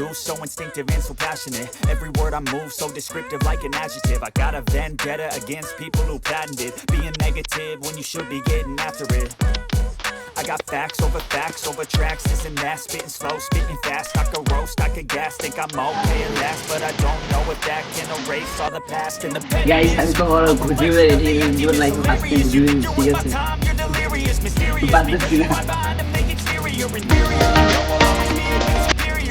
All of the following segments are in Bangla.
do so instinctive and so passionate. Every word I move so descriptive like an adjective. I got a vendetta against people who patented Being negative when you should be getting after it. I got facts over facts over tracks, this and that Spitting slow, spitting fast, I could roast, I could gas Think I'm okay at last, but I don't know if that can erase all the past and the past. Guys, I'm going to go to your life has been doing seriously. But this is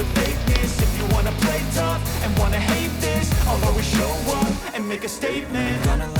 the fakeness If you wanna play tough and wanna hate this I'll always show up and make a statement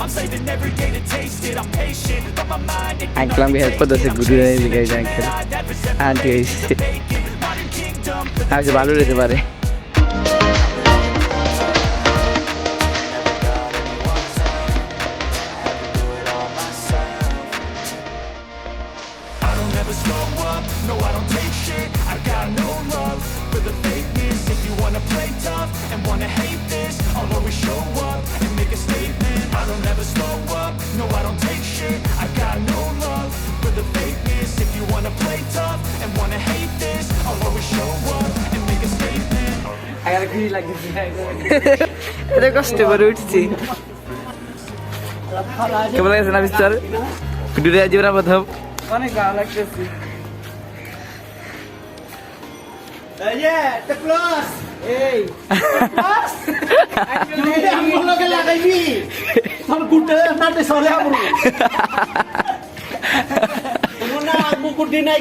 I'm saving every day to taste it, I'm patient But my mind, it uncle আমাকে হেল্প করতেছে ঘুরিয়ে দিকে গাইজ আঙ্কেল আন্টি হয়েছে Modern kingdom, আমি ভালো রেতে পারে এত কষ্ট করে উঠছি। কেমন লাগছে না মিস্টার ভিডিওটা জীবনের প্রথম অনেক ভালো লাগতেছে।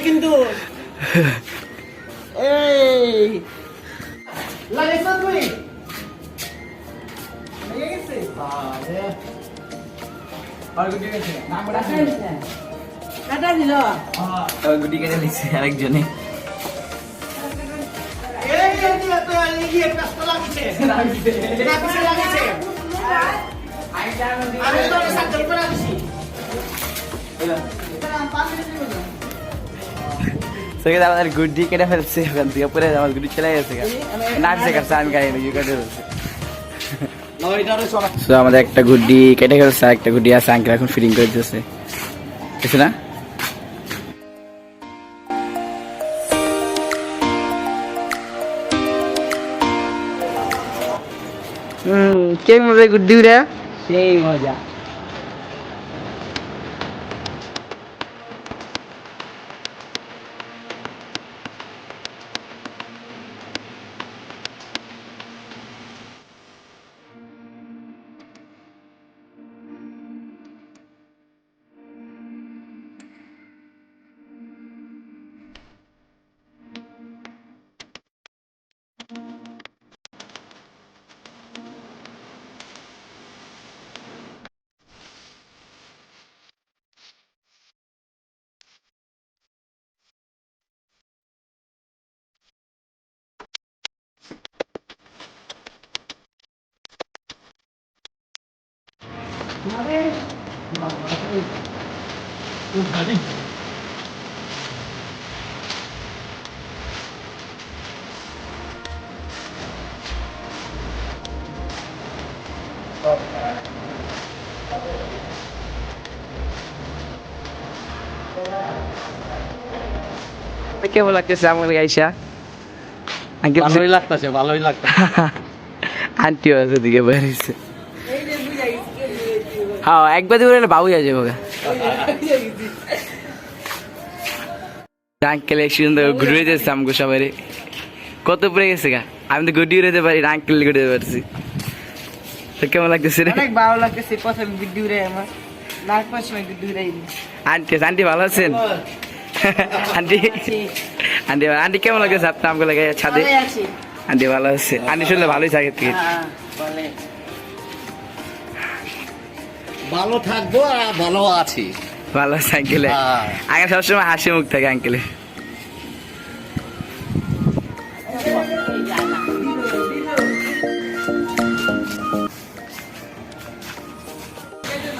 কিন্তু। এই। লাগাইছ তুই লেগে গেছে বারে আর গুটি গেছে নাম কাটা দিল গুটি কেটে লিখছে আরেকজনে এই যে তো লিগিয়ে কষ্ট লাগিছে লাগিছে লাগিছে লাগিছে আমি তো সাকর করে আছি সেকে আমাদের গুড্ডি কেটে ফেলছে ওখান থেকে পরে আমার গুড্ডি চলে গেছে নাচছে কাছে আমি গাড়ি নিয়ে কেটে ফেলছে। সো আমাদের একটা গুড্ডি কেটে আর একটা গুড্ডি আছে আঙ্কেল এখন ফিটিং করে দিতেছে কিছু না? হুম কেমন হবে গুড্ডি উড়া সেই মজা। কেমন লাগতেছে আমার আইসা ভালোই লাগতেছে ভালোই লাগতেছে আন্টিও আছে দিকে বেরিয়েছে হ্যাঁ একবার দিয়ে বলে বাবুই আছে ওকে আঙ্কেল এক সুন্দর ঘুরে যাচ্ছে আমাকে সবাই কত পড়ে গেছে গা? আমি তো গুডি উড়াতে পারি না আঙ্কেল ঘুরে পারছি। তো কেমন লাগতেছে রে? অনেক ভালো লাগতেছে প্রথম ভিডিও রে আমার। লাস্ট পাঁচ সময় ভিডিও রে আন্টি আন্টি ভালো আছেন? আন্টি আন্টি আন্টি কেমন লাগতেছে আপনার আমাকে লাগে ছাদে? আন্টি ভালো আছে। আন্টি শুনলে ভালোই থাকে। থেকে হ্যাঁ বলে ভালো থাকব আর ভালো আছি। ভালো আছে আঙ্কেলে হ্যাঁ। আগে সবসময় হাসি মুখ থাকে আঙ্কেলে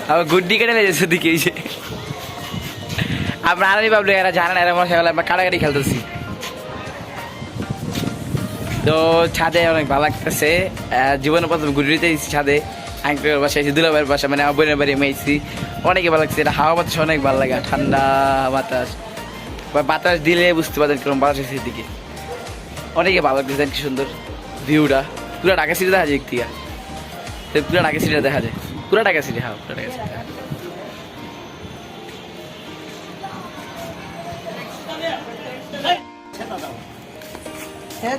আবার গুড্ডি কেটে লেগেছে শুধু এই যে। পাবলো এরা জানে না এরা মনে হয় আমরা কাটাকাটি খেলতেছি। তো ছাদে অনেক ভালো লাগতেছে। আহ, জীবনের প্রথম গুড্ডিতে ছাদে। আঙ্কেলের বাসায় এসেছি দুলাভাইয়ের বাসা মানে আমার বোনের বাড়ি মেয়েছি অনেকে ভালো লাগছে এটা হাওয়া বাতাস অনেক ভালো লাগে ঠান্ডা বাতাস। বা বাতাস দিলে বুঝতে পারছেন কীরকম বাতাস এসে দিকে অনেকে ভালো লাগতেছে কি সুন্দর ভিউটা পুরো ঢাকা সিটি দেখা যায় একটিয়া তো পুরো ঢাকা সিটিটা দেখা যায়। পুরো ঢাকা সিটি হ্যাঁ পুরো ঢাকা সিটি হ্যাঁ।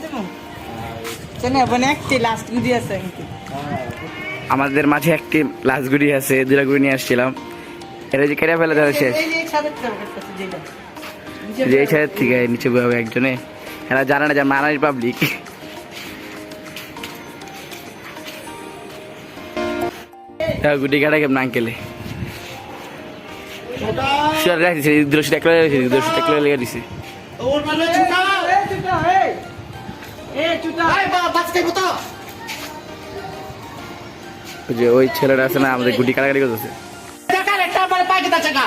তুমি চেনে বনে একটি লাস্ট ভিডিও আছে আমাদের মাঝে একটি লাশগুড়ি আছে দুটা গুড়ি নিয়ে আসছিলাম। এটা যে কেটে ফেলে দেওয়া শেষ। যে এই সাইডের থেকে নিচে বয়ে একজনে। এরা জানে না যে মানারি পাবলিক গুটি কাটা কেমন আঙ্কেলে দিছি ওর মানে যে ওই ছেলেটা আছে না আমাদের গুটি কাটাকাটি করতেছে টাকা একটা আমার পাকে দা টাকা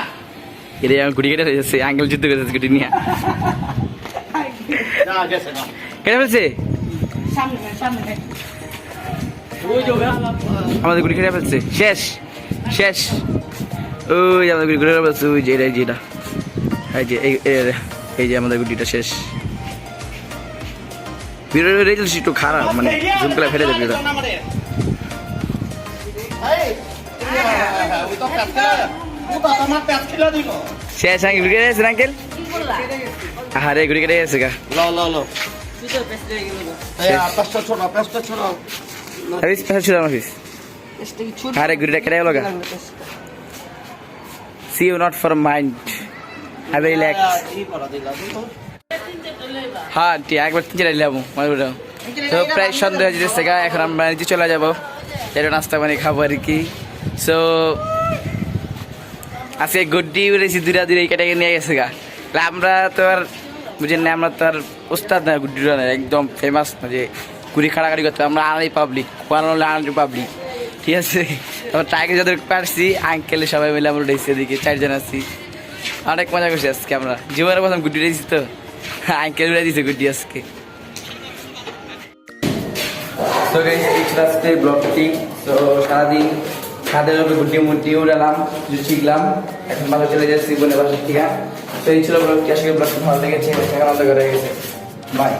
এটা আমার গুটি কেটে যাচ্ছে আঙ্কেল যুদ্ধ করতেছে গুটি নিয়ে কেটে ফেলছে আমাদের ফেলছে শেষ শেষ ওই আমাদের ফেলছে ওই যে এই যে এই যে এই- এই- এই যে আমাদের গুটিটা শেষ রেজাল্ট একটু খারাপ মানে জুম করে ফেলে দেবে শেষ আঙ্কেল কেটে গেছে আঙ্কেল? আরে গুটি কেটে গেছে গা। ল ল ল আরে কেটে গেল গা। See you not for mind relax হ্যাঁ একবার তিন চার নিলাম তো প্রায় সন্ধ্যা যেতেছে গা এখন আমরা নিচে চলে যাব। এটা নাস্তা পানি খাব আর কি। সো আজকে গুড্ডি উড়েছি দুরা দুরা কেটে নিয়ে গেছে গা। আমরা তো আর বুঝেন না আমরা তো আর ওস্তাদ না গুড্ডি না একদম ফেমাস না যে কুড়ি খাড়াখাড়ি করতে আমরা আনাই পাবলিক কোয়ানো হলে আনাই পাবলিক ঠিক আছে? তারপর ট্রাইকে যাদের পারছি আঙ্কেলে সবাই মিলে আমরা উঠেছি এদিকে, চারজন আছি। অনেক মজা করছি আজকে আমরা। জীবনের প্রথম গুড্ডি উড়েছি তো। আঙ্কেল উড়ে দিয়েছে গুড্ডি আজকে। তো এই ছিল আজকে ব্লগটি তো সারাদিন ছাদের উপরে গুটি মুটি উড়ালাম, কিছু শিখলাম। এখন ভালো চলে যাচ্ছি বোনের বাসার থেকে তো এই ছিল ব্লগটি। আজকে ব্লগটি ভালো লেগেছে। করে গেছে বাই